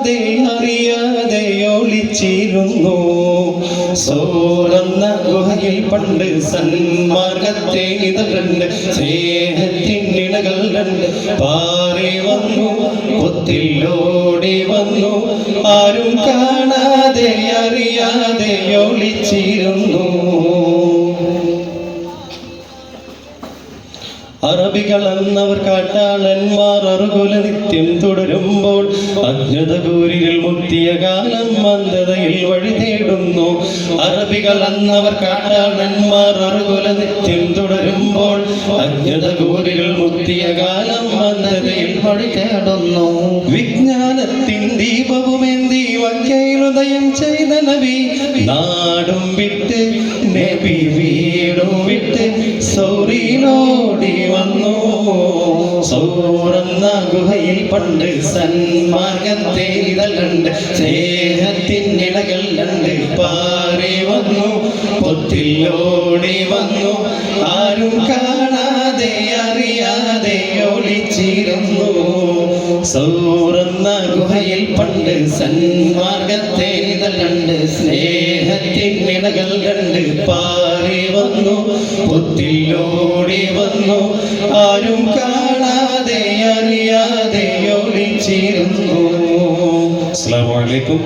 കാണാതെ അറിയാതെ ഒളിച്ചിരുന്നു. സോറന്ന ഗുഹയിൽ പണ്ട് സന്മാർഗത്തെ കണ്ട് സ്നേഹത്തിനിണകൾ കണ്ട് പാറി വന്നു ഒത്തിലോടി വന്നു. ആരും കാണാതെ അറിയാതെ ഒളിച്ചിരുന്നു. അറബികൾ എന്നവർ കാട്ടാളന്മാർ അറുകുല നിത്യം തുടരുമ്പോൾ അജ്ഞതകൂരിൽ മുത്തിയ കാലം മന്ദതയിൽ വഴി തേടുന്നു. അറബികൾ അന്നവർ കാട്ടാളന്മാർ അറുകുല നിത്യം തുടരുമ്പോൾ അജ്ഞതകൂരിൽ മുത്തിയ കാലം മന്ദതയിൽ വഴി തേടുന്നു. വിജ്ഞാനത്തിൻ ദീപവുമേന്തി വക്കയിലുദയം ചെയ്ത നബി നാടും വിട്ട് നബി വീടും വിട്ട് സൗറിയിലോടി വന്നു. സൗറന്ന ഗുഹയിൽ പണ്ട് സന്മാർഗത്തെ ഇതളുണ്ട് സ്നേഹത്തിനിടകൾ രണ്ട് പാറി വന്നു പൊത്തിലോടി വന്നു. ആരും കാണാതെ അറിയാതെ ഒളിച്ചിരുന്നു. സൂറന്ന ഗുഹയിൽ പണ്ട് സന്മാർഗത്തെ ഇതളുണ്ട് സ്നേഹത്തിനിടകൾ രണ്ട് പാറി വന്നു പൊത്തിലോടി വന്നു. ആരും കാണാതെ ഒളിച്ചിരുന്നു അസ്സലാമു അലൈക്കും